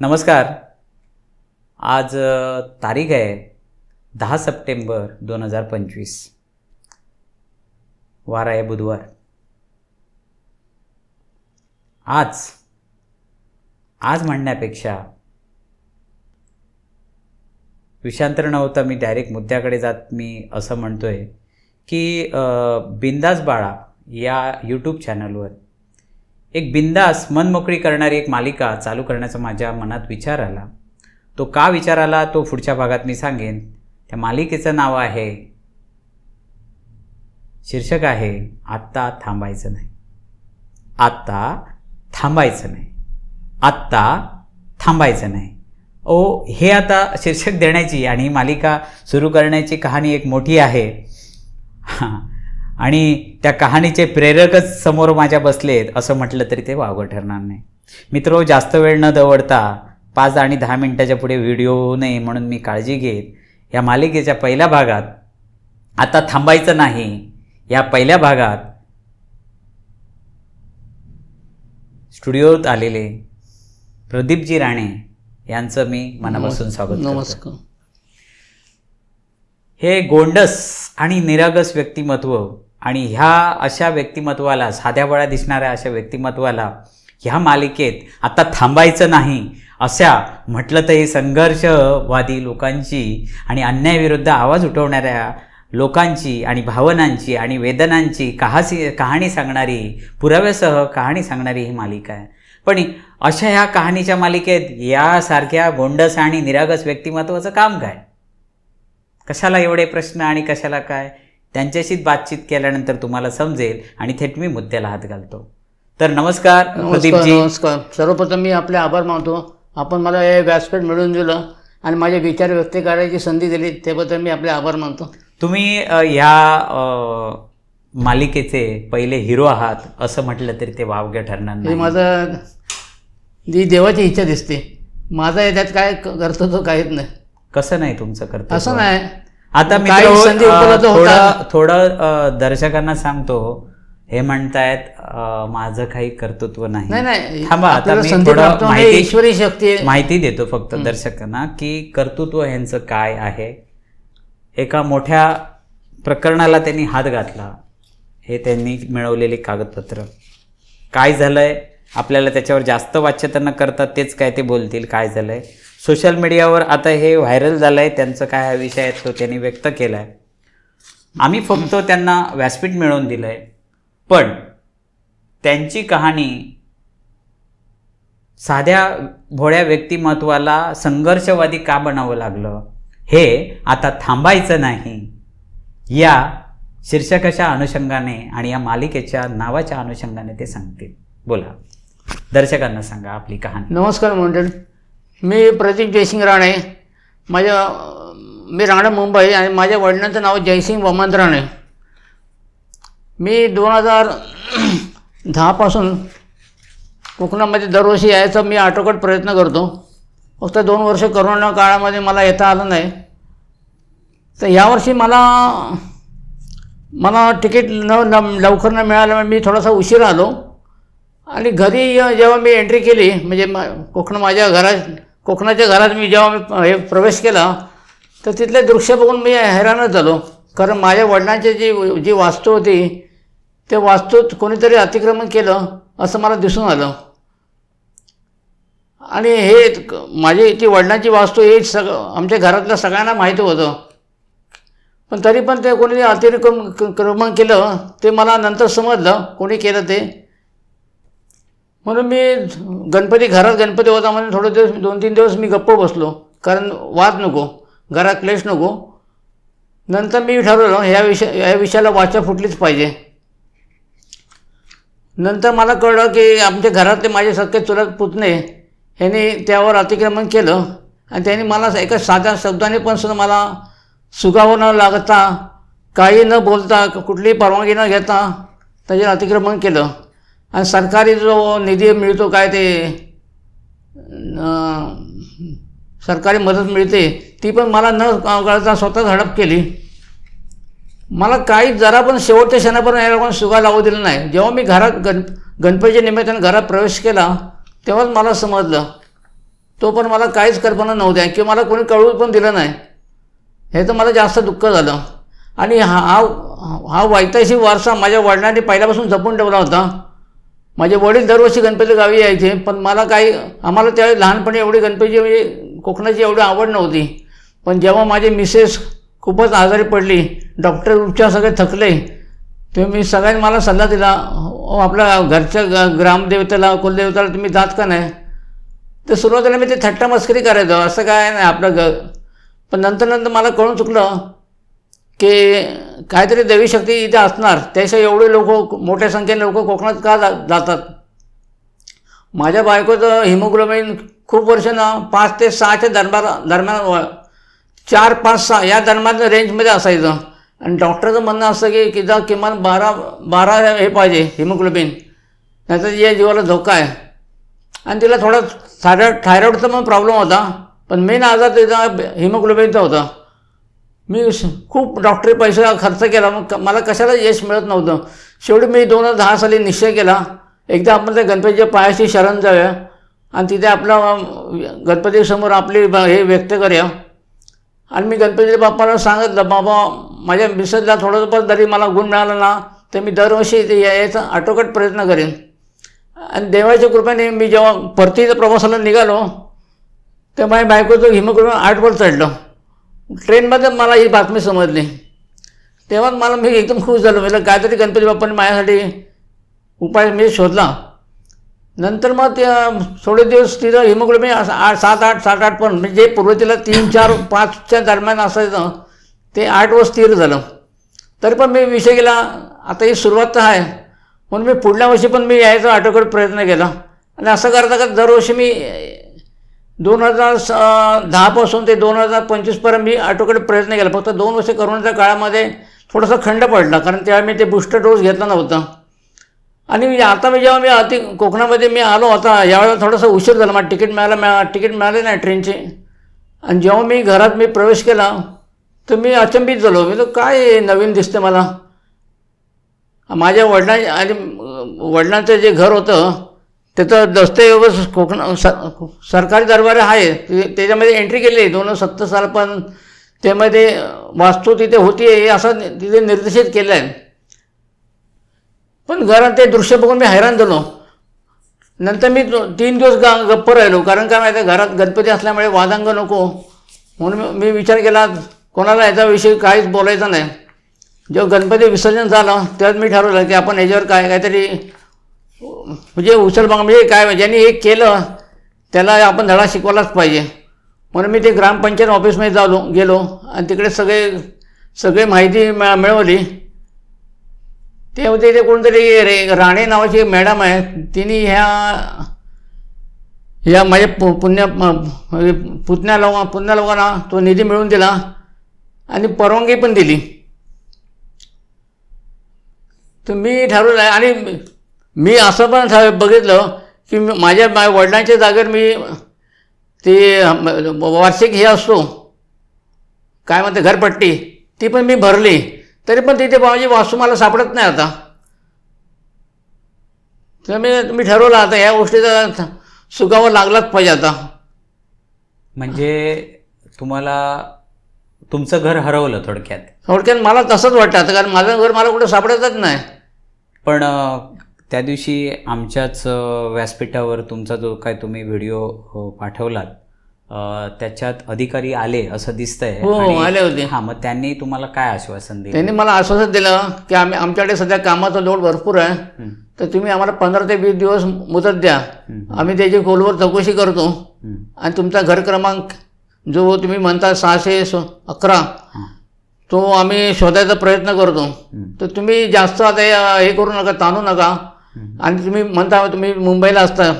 नमस्कार. आज तारीख आहे दहा सप्टेंबर दोन हजार पंचवीस. वार आहे बुधवार. आज आज म्हणण्यापेक्षा विषांतर नव्हतं मी डायरेक्ट मुद्द्याकडे जात मी असं म्हणतोय की बिंदास बाळा या यूट्यूब चॅनलवर एक बिंदास मनमोकळी करणारी एक मालिका चालू करण्याचा माझ्या मनात विचार आला. तो का विचार आला तो पुढच्या भागात मी सांगेन. त्या मालिकेचं नाव आहे शीर्षक आहे आत्ता थांबायचं नाही. आत्ता थांबायचं नाही. आत्ता थांबायचं नाही. ओ हे आता शीर्षक देण्याची आणि मालिका सुरू करण्याची कहाणी एक मोठी आहे. हां आणि त्या कहाणीचे प्रेरकच समोर माझ्या बसलेत असं म्हटलं तरी ते वावगं ठरणार नाही. मित्र जास्त वेळ न दवडता पाच आणि दहा मिनटाच्या पुढे व्हिडिओ होऊ नये म्हणून मी काळजी घेत या मालिकेच्या पहिल्या भागात आता थांबायचं नाही या पहिल्या भागात स्टुडिओत आलेले प्रदीपजी राणे यांचं मी मनापासून स्वागत नमस्कार. हे गोंडस आणि निरागस व्यक्तिमत्व आणि ह्या अशा व्यक्तिमत्वाला साध्या दिसणाऱ्या अशा व्यक्तिमत्वाला ह्या मालिकेत आता थांबायचं नाही अशा म्हटलं तर संघर्षवादी लोकांची आणि अन्यायाविरुद्ध आवाज उठवणाऱ्या लोकांची आणि भावनांची आणि वेदनांची कहासी कहाणी सांगणारी पुराव्यासह कहाणी सांगणारी ही मालिका आहे. पण अशा ह्या कहाणीच्या मालिकेत यासारख्या गोंडस आणि निरागस व्यक्तिमत्वाचं काम काय? कशाला एवढे प्रश्न आणि कशाला काय? त्यांच्याशीच बातचीत केल्यानंतर तुम्हाला समजेल आणि थेट मी मुद्द्याला हात घालतो. तर नमस्कार प्रदीपजी. नमस्कार. सर्वप्रथम मी आपले आभार मानतो. आपण मला हे व्यासपीठ मिळवून दिलं आणि माझे विचार व्यक्त करायची संधी दिली त्याबद्दल मी आपले आभार मानतो. तुम्ही ह्या मालिकेचे पहिले हिरो आहात असं म्हटलं तरी ते वावगे ठरणार नाही. माझं जी देवाची इच्छा दिसते. माझा याच्यात काय क- कर्तृत्व काहीच नाही. कसं नाही तुमचं कर्तव्य असं नाही. आता थोडं. थोडं दर्शकांना सांगतो. हे म्हणतायत माझं काही कर्तृत्व नाही. थांबा आता मी थोडं माहिती ईश्वरी शक्ती. माहिती देतो फक्त दर्शकांना की कर्तृत्व ह्यांचं काय आहे? एका मोठ्या प्रकरणाला त्यांनी हात घातला. हे त्यांनी मिळवलेले कागदपत्र. काय झालंय? आपल्याला त्याच्यावर जास्त वाच्यता न करता तेच काय ते बोलतील काय झालंय? सोशल मीडियावर आता हे व्हायरल झालंय त्यांचं काय हा विषय आहे तो त्यांनी व्यक्त केला आहे आम्ही फक्त त्यांना व्यासपीठ मिळवून दिलं आहे पण त्यांची कहाणी साध्या भोळ्या व्यक्तिमत्वाला संघर्षवादी का बनावं लागलं? हे आता थांबायचं नाही. या शीर्षकाच्या अनुषंगाने आणि या मालिकेच्या नावाच्या अनुषंगाने ते सांगतील. बोला. दर्शकांना सांगा आपली कहाणी. नमस्कार मंडळ. मी प्रदीप जयसिंग राणे. माझ्या मी राणे मुंबई आणि माझ्या वडिलांचं नाव जयसिंग वमंत राणे. मी दोन हजार दहापासून कोकणामध्ये दरवर्षी यायचा मी आटोकट प्रयत्न करतो. फक्त दोन वर्ष करोना काळामध्ये मला येता आलं नाही. तर यावर्षी मला मला तिकीट न न लवकर न मिळाल्यामुळे मी थोडासा उशीर आलो. आणि घरी जेव्हा मी एंट्री केली म्हणजे मा कोकण माझ्या घरात कोकणाच्या घरात मी जेव्हा मी हे प्रवेश केला तर तिथले दृश्य बघून मी हैराणच झालो. कारण माझ्या वडिलांची जी जी वास्तू होती त्या वास्तूत कोणीतरी अतिक्रमण केलं असं मला दिसून आलं. आणि हे क- माझी ती वडिलांची वास्तू हे सग आमच्या घरातल्या सगळ्यांना माहिती होतं. पण तरी पण ते कोणी अतिक्रम क- क्रमण केलं ते मला नंतर समजलं कोणी केलं ते. म्हणून मी गणपती घरात गणपती होता म्हणून थोडे दिवस दोन तीन दिवस मी गप्प बसलो. कारण वाद नको घरात क्लेश नको. नंतर मी ठरवलं ह्या विषय या विषयाला वाचा फुटलीच पाहिजे. नंतर मला कळलं की आमच्या घरातले माझे सख्खे चुलत पुतणे ह्यांनी त्यावर अतिक्रमण केलं. आणि त्यांनी मला एका साध्या शब्दाने पण सुद्धा मला सुगावं न लागता काही न बोलता कुठलीही परवानगी न घेता त्याच्यावर अतिक्रमण केलं. आणि सरकारी जो निधी मिळतो काय ते सरकारी मदत मिळते ती पण मला न कळता स्वतःच हडप केली. मला काही जरा पण शेवटच्या क्षणापर्यंत या लोकांना सुगा लावू दिलं नाही. जेव्हा मी घरात गण गणपतीच्या निमित्ताने घरात प्रवेश केला तेव्हाच मला समजलं तो पण मला काहीच कल्पना नव्हत्या किंवा मला कोणी कळू पण दिलं नाही. हे तर मला जास्त दुःख झालं. आणि हा हा हा वारसा माझ्या वडिलांनी पहिल्यापासून जपून ठेवला होता. माझे वडील दरवर्षी गणपती गावी यायचे पण मला काही आम्हाला त्यावेळी लहानपणी एवढी गणपतीची म्हणजे कोकणाची एवढी आवड नव्हती. पण जेव्हा माझी मिसेस खूपच आजारी पडली डॉक्टर उपचार सगळे थकले तेव्हा मी सगळ्यांनी मला सल्ला दिला आपल्या घरच्या ग्रामदेवतेला कुलदेवतेला तुम्ही जात का नाही? तर सुरुवातीला मी ते थट्टा मस्करी करायचो असं काय नाही आपलं ग. पण नंतर नंतर मला कळून चुकलं की काहीतरी देवी शक्ती इथे असणार. त्याशिवाय एवढे लोक मोठ्या संख्येने लोक कोकणात का जा जातात? माझ्या बायकोचं हिमोग्लोबिन खूप वर्ष ना पाच ते सहाच्या दरम्यान दरम्यान व- चार पाच सहा या दरम्यान रेंजमध्ये असायचं. आणि डॉक्टरचं म्हणणं असतं की किंवा किमान बारा बारा हे पाहिजे हिमोग्लोबिन. नाहीतर या जीवाला धोका आहे. आणि तिला थोडा थायरॉइड थायरॉइडचा पण प्रॉब्लेम होता. पण मेन आजार तिचा हिमोग्लोबिनचा होता. मी स- खूप डॉक्टरी पैसा खर्च केला. मग मला कशाला यश मिळत नव्हतं? शेवटी मी दोन हजार दहा साली निश्चय केला. एकदा आपण त्या गणपतीच्या पायाशी शरण जाऊया आणि तिथे आपला गणपतीसमोर आपली हे व्यक्त करूया. आणि मी गणपती बाप्पाला सांगितलं बाबा माझ्या मिसेसला थोडंसं पण जरी मला गुण मिळाला ना तर मी दरवर्षी इथे यायचा आटोकट प्रयत्न करेन. आणि देवाच्या कृपेने मी जेव्हा परतीच्या प्रवासाला निघालो तेव्हा माझ्या बायकोचं हिमोग्लोबिन आठवर चढलं. ट्रेनमध्ये मला ही बातमी समजली. तेव्हा मला मी एकदम खुश झालो. म्हणजे काहीतरी गणपती बाप्पाने माझ्यासाठी उपाय मी शोधला. नंतर मग ते थोडे दिवस तिथं हिमोग्लोबिन असं आठ सात आठ सात आठ पण म्हणजे जे तीन चार पाचच्या दरम्यान असायचं ते आठ वर स्थिर झालं. तरी पण मी विषय केला आता ही सुरुवात तर आहे. म्हणून मी पुढल्या वर्षी पण मी यायचा आटोकट प्रयत्न केला. आणि असं करता करता दरवर्षी मी दोन हजार स दहापासून ते दोन हजार पंचवीसपर्यंत मी आटोकडे प्रयत्न केला. फक्त दोन वर्ष करोनाच्या काळामध्ये थोडासा खंड पडला कारण तेव्हा मी ते बूस्टर डोस घेतला नव्हता. आणि आता मी जेव्हा मी अति कोकणामध्ये मी आलो होता यावेळेला थोडासा उशीर झाला. मला तिकीट मिळालं मिळा तिकीट मिळाले नाही ट्रेनचे आणि जेव्हा मी घरात मी प्रवेश केला तर मी अचंबित झालो. मी तर काय नवीन दिसतं मला? माझ्या वडिलां आणि वडिलांचं जे घर होतं त्याचं दस्तऐवज कोकण स सरकारी दरबार आहे. ते- त्याच्यामध्ये एंट्री केली आहे. दोन सत्तर साल पण त्यामध्ये वास्तू तिथे होती हे असं तिथे निर्देशित केलं आहे पण घरात ते दृश्य बघून मी हैराण झालो. नंतर मी तीन दिवस गा गप्प राहिलो. कारण काय माहिती घरात गणपती असल्यामुळे वादांग नको. म्हणून मी- विचार केला कोणाला याच्याविषयी काहीच बोलायचं नाही. जेव्हा गणपती विसर्जन झालं तेव्हाच मी ठरवलं की आपण याच्यावर काय काहीतरी म्हणजे उचल म्हणजे काय म्हणजे ज्यांनी हे केलं त्याला आपण धडा शिकवायलाच पाहिजे. म्हणून मी ते ग्रामपंचायत ऑफिसमध्ये जालो गेलो आणि तिकडे सगळे सगळे माहिती मिळवली. ते होते ते कोणतरी रे राणे नावाची मॅडम आहे तिने ह्या ह्या माझ्या पु पुण्या म्हणजे पुतण्या लोक पुण्या लोकांना तो निधी मिळवून दिला आणि परवानगी पण दिली. तर मी ठरवलं आहे आणि मी- असं पण बघितलं की माझ्या मा वडिलांच्या जागेवर मी ते वार्षिक हे असतो. काय म्हणते घरपट्टी. ती पण मी भरली. तरी पण तिथे माझी वास्तू मला सापडत नाही आता. तर मी मी ठरवलं आता या गोष्टीचा सुगावा लागलाच पाहिजे आता. म्हणजे तुम्हाला तुमचं घर हरवलं थोडक्यात. थोडक्यात मला तसंच वाटतं आता कारण माझं घर मला कुठं सापडतच नाही. पण त्या दिवशी आमच्याच व्यासपीठावर तुमचा जो काय तुम्ही व्हिडिओ पाठवलात त्याच्यात अधिकारी आले असं दिसतंय. हो, आणि- आले होते. हा मग त्यांनी तुम्हाला काय आश्वासन दिलं? त्यांनी मला आश्वासन दिलं की आम्ही आमच्याकडे सध्या कामाचा लोड भरपूर आहे. हं, तर तुम्ही आम्हाला पंधरा ते वीस दिवस मुदत द्या. हं, आम्ही त्याची खोलवर चौकशी करतो. हं, आणि तुमचा घर क्रमांक जो तुम्ही म्हणता सहाशे अकरा हं, तो आम्ही शोधायचा प्रयत्न करतो. हं, तर तुम्ही जास्त आता हे- हे करू नका ताणू नका. हं. आणि तुम्ही म्हणता तुम्ही मुंबईला असता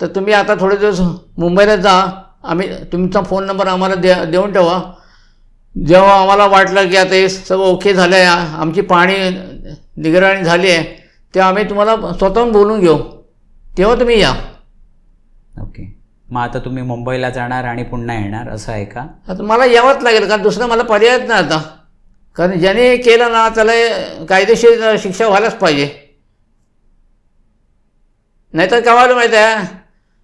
तर तुम्ही आता थोडे दिवस मुंबईला जा. आम्ही तुमचा फोन नंबर आम्हाला दे देऊन ठेवा. जेव्हा आम्हाला वाटलं की आता हे सगळं ओके झालं आहे आमची पाणी निगराणी झाली आहे तेव्हा आम्ही तुम्हाला स्वतःहून बोलून घेऊ. तेव्हा तुम्ही या. ओके मग आता तुम्ही मुंबईला जाणार आणि पुन्हा येणार असं आहे का? आता मला यावंच लागेल कारण दुसरं मला पर्यायच नाही आता. कारण ज्याने केलं ना त्याला कायदेशीर शिक्षा व्हायलाच पाहिजे. नाहीतर काय व्हायला माहीत आहे?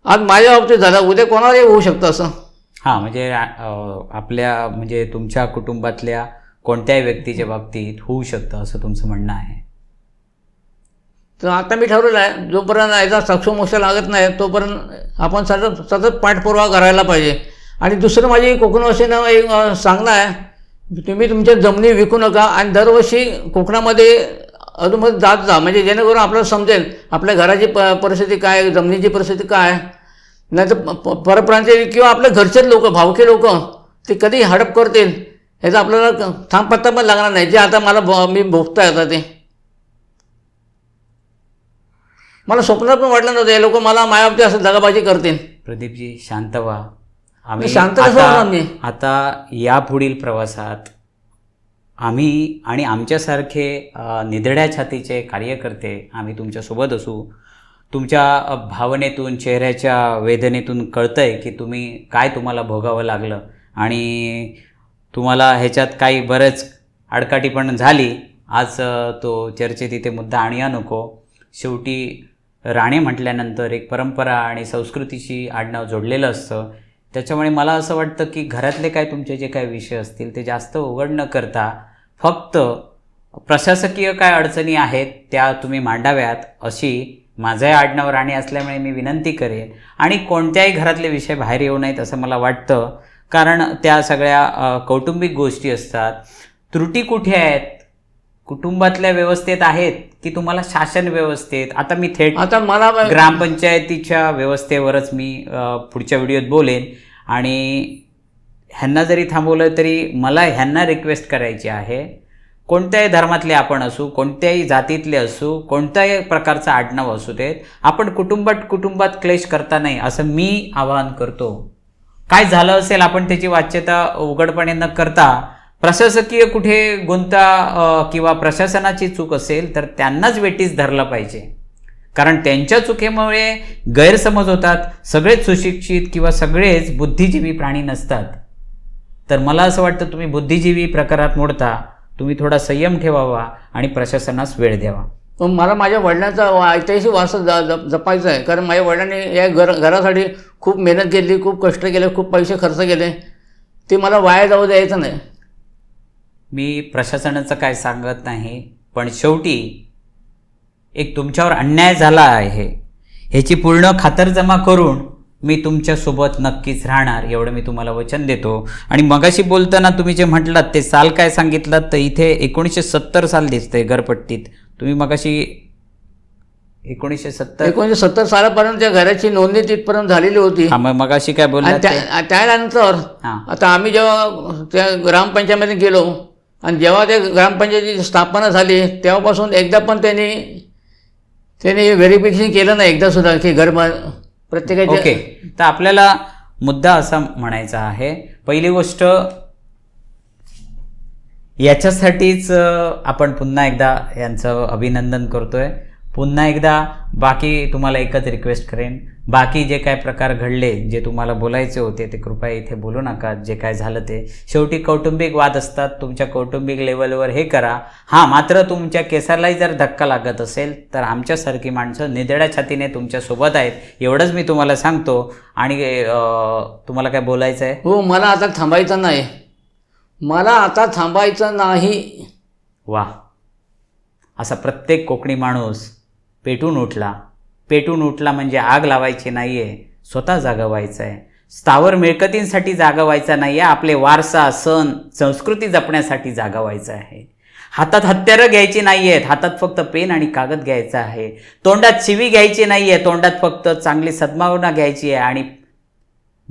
आज माझ्या बाबतीत झालं उद्या कोणालाही होऊ शकतं असं. हां म्हणजे आपल्या म्हणजे तुमच्या कुटुंबातल्या कोणत्याही व्यक्तीच्या बाबतीत होऊ शकतं असं तुमचं म्हणणं आहे. तर आता मी ठरवलं आहे जोपर्यंत याचा सक्षम मोक्ष लागत नाही तोपर्यंत आपण सतत सतत पाठपुरावा करायला पाहिजे. आणि दुसरं माझी कोकणवासीनं एक सांगणं आहे तुम्ही तुमच्या जमिनी विकू नका आणि दरवर्षी कोकणामध्ये अधूनमधून जात जा. म्हणजे जेणेकरून आपल्याला समजेल आपल्या घराची प परिस्थिती काय जमिनीची परिस्थिती काय. नाही तर परप्रांतीय किंवा आपल्या घरचेच लोक भावके लोक ते कधी हडप करतील. याचा आपल्याला थांब पत्ता पण लागणार नाही. जे आता मला मी भोगताय आता ते. मला स्वप्नात पण वाटलं नव्हतं हे लोक मला मायाबाबतीत असं दगाबाजी करतील. प्रदीपजी शांत व्हा. आम्ही शांत? आता यापुढील प्रवासात आम्ही आणि आमच्यासारखे निधड्या छातीचे कार्यकर्ते आम्ही तुमच्यासोबत असू. तुमच्या भावनेतून चेहऱ्याच्या वेदनेतून कळतं आहे की तुम्ही काय तुम्हाला भोगावं लागलं आणि तुम्हाला ह्याच्यात काही बरंच आडकाठी पण झाली. आज तो चर्चेत इथे मुद्दा आणूया नको. शेवटी राणे म्हटल्यानंतर एक परंपरा आणि संस्कृतीशी आडनाव जोडलेलं असतं. त्याच्यामुळे मला असं वाटतं की घरातले काय तुमचे जे काय विषय असतील ते जास्त उघड न करता फक्त प्रशासकीय काय अडचणी आहेत त्या तुम्ही मांडाव्यात अशी माझंही आडनाव राणी असल्यामुळे मी विनंती करेन. आणि कोणत्याही घरातले विषय बाहेर येऊ नयेत असं मला वाटतं कारण त्या सगळ्या कौटुंबिक गोष्टी असतात. त्रुटी कुठे आहेत? कुटुंबातल्या व्यवस्थेत आहेत की तुम्हाला शासन व्यवस्थेत? आता मी थेट आता मला ग्रामपंचायतीच्या व्यवस्थेवरच मी अ, पुढच्या व्हिडिओत बोलेन. आणि ह्यांना जरी थांबवलं तरी मला ह्यांना रिक्वेस्ट करायची आहे. कोणत्याही धर्मातले आपण असू कोणत्याही जातीतले असू कोणत्याही प्रकारचं आडनाव असू देत आपण कुटुंबात कुटुंबात क्लेश करता नाही असं मी आवाहन करतो. काय झालं असेल आपण त्याची वाच्यता उघडपणे न करता प्रशासकीय कुठे गुंता किंवा प्रशासनाची चूक असेल तर त्यांनाच वेटीस धरलं पाहिजे. कारण त्यांच्या चुकीमुळे गैरसमज होतात सगळेच सुशिक्षित किंवा सगळेच बुद्धिजीवी प्राणी नसतात. तर मला असं वाटतं तुम्ही बुद्धिजीवी प्रकारात मोडता तुम्ही थोडा संयम ठेवावा आणि प्रशासनास वेळ द्यावा. पण मला माझ्या वडिलांचा वा- ऐतिहासिक वारसा ज- जप- जपायचा आहे. कारण माझ्या वडिलांनी या घर घरासाठी खूप मेहनत केली खूप कष्ट केले खूप पैसे खर्च केले. ते मला वाया जाऊ द्यायचं नाही. मी प्रशासनाचं काय सांगत नाही पण शेवटी एक तुमच्यावर अन्याय झाला आहे. ह्याची पूर्ण खातरजमा करून मी तुमच्यासोबत नक्कीच राहणार एवढं मी तुम्हाला वचन देतो. आणि मगाशी बोलताना तुम्ही जे म्हटलात ते साल काय सांगितलं तर इथे एकोणीसशे सत्तर साल दिसतंय घरपट्टीत. तुम्ही मगाशी एकोणीसशे सत्तर एकोणीसशे सत्तर सालापर्यंत त्या घराची नोंदणी तिथपर्यंत झालेली होती. मग मगाशी काय बोलला त्यानंतर आता आम्ही जेव्हा त्या ग्रामपंचायतीमध्ये गेलो आणि जेव्हा ते ग्रामपंचायतीची स्थापना झाली तेव्हापासून एकदा पण त्यांनी त्यांनी व्हेरिफिकेशन केलं नाही एकदा सुद्धा की घर प्रत्येकाचे ओके तर आपल्याला मुद्दा असा म्हणायचा आहे. पहिली गोष्ट याच्यासाठीच आपण पुन्हा एकदा यांचं अभिनंदन करतोय. पुन्हा एकदा बाकी तुम्हाला एकच रिक्वेस्ट करेन. बाकी जे काय प्रकार घडले जे तुम्हाला बोलायचे होते ते कृपया इथे बोलू नका. जे काय झालं ते. शेवटी कौटुंबिक वाद असतात. तुमच्या कौटुंबिक लेवलवर हे करा. हां मात्र तुमच्या केसालाही जर धक्का लागत असेल तर आमच्यासारखी माणसं निधड्या छातीने तुमच्यासोबत आहेत एवढंच मी तुम्हाला सांगतो. आणि तुम्हाला काय बोलायचं आहे? हो मला आता थांबायचं नाही. मला आता थांबायचं नाही. वा असा प्रत्येक कोकणी माणूस पेटून उठला. पेटून उठला म्हणजे आग लावायची नाही आहे स्वतः जागवायचं आहे स्थावर मिळकतींसाठी जागवायचा नाही आहे आपले वारसा सण संस्कृती जपण्यासाठी जागवायचं आहे. हातात हत्यारं घ्यायची नाही आहेत हातात फक्त पेन आणि कागद घ्यायचा आहे. तोंडात शिवी घ्यायची नाही आहे तोंडात फक्त चांगली सद्भावना घ्यायची आहे आणि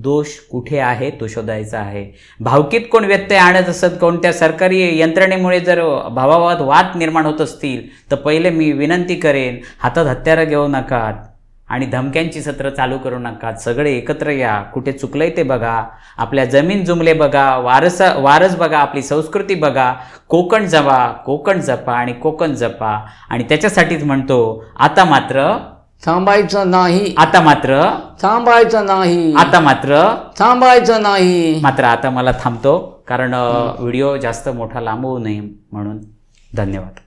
दोष कुठे आहे तो शोधायचा आहे. भावकीत कोण व्यत्यय आणत असत कोणत्या सरकारी यंत्रणेमुळे जर भावाभावात वाद निर्माण होत असतील तर पहिले मी विनंती करेन हातात हत्यारं घेऊ नकात आणि धमक्यांची सत्र चालू करू नका सगळे एकत्र या कुठे चुकलंय ते बघा. आपल्या जमीन जुमले बघा वारस वारस बघा आपली संस्कृती बघा. कोकण जवा कोकण जपा आणि कोकण जपा. आणि त्याच्यासाठीच म्हणतो आता मात्र थांबायचं नाही. आता मात्र थांबायचं नाही. आता मात्र थांबायचं नाही. मात्र आता मला थांबतो कारण व्हिडिओ जास्त मोठा लांबवू नये म्हणून धन्यवाद.